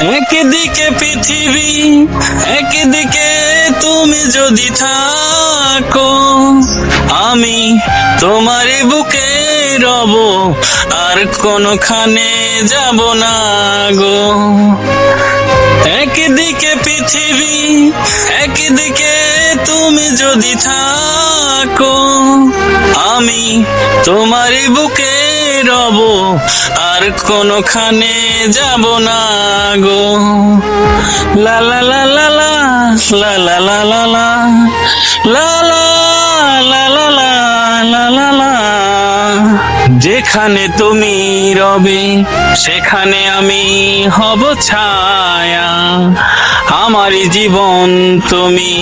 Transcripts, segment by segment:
একদিকে পৃথিবী, একদিকে তুমি যদি থাকো, আমি তোমারই বুকে রব, আর কোনখানে যাব না গো। একদিকে পৃথিবী, একদিকে তুমি যদি থাকো আমি তোমারই বুকে রব আর কোনখানে যাব না গো লা যেখানে তুমি রবে সেখানে আমি হব ছায়া আমারই জীবন তুমি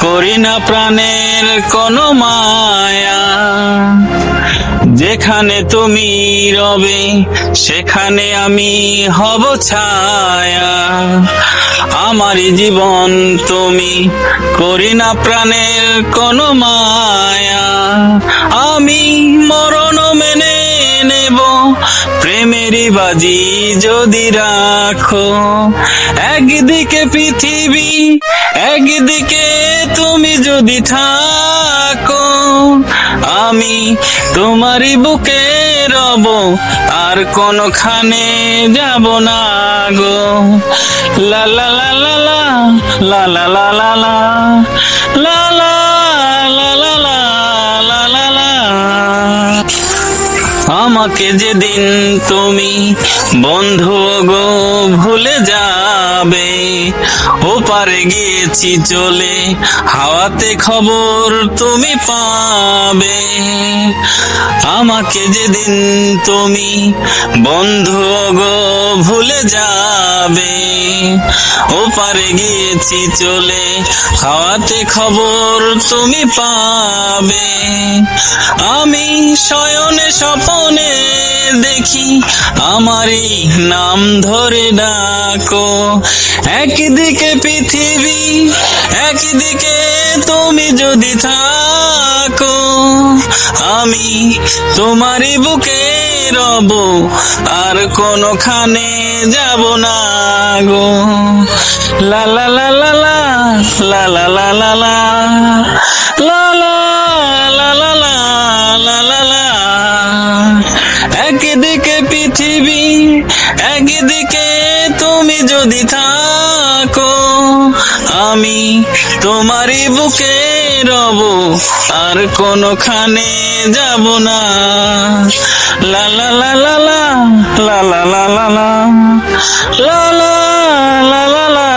করি না প্রাণের কোনো মায়া যেখানে তুমি রবে, সেখানে আমি হব ছায়া। আমারই জীবন তুমি করি না প্রাণের কোনো মায়া। আমি মরণ মেনে নেব, প্রেমেরই বাজি যদি রাখো। একদিকে পৃথিবী, একদিকে তুমি যদি থাকো। আমি তোমারই বুকে রব আর কোনখানে যাব না গো লা লা লা লা লা লা লা লা লা লা লা লা আমাকে যেদিন তুমি বন্ধু গো ভুলে যাবে। ওপারে গিয়েছি চলে, হাওয়াতে খবর তুমি পাবে। আমাকে যেদিন তুমি বন্ধু গো ভুলে যাবে। ওপারে গিয়েছি চলে, হাওয়াতে খবর তুমি পাবে। আমি শয়নে স্বপনে দেখি, আমারই নাম ধরে ডাকো। একদিকে পৃথিবী একদিকে তুমি যদি থাকো আমি তোমারই বুকে রব আর কোনখানে যাব না গো লা লা লা লা লা লা লা লা লা লা একদিকে পৃথিবী একদিকে যদি থাকো আমি তোমারই বুকে রব আর কোনখানে যাব না লা লা লা লা লা লা লা লা লা লা লা লা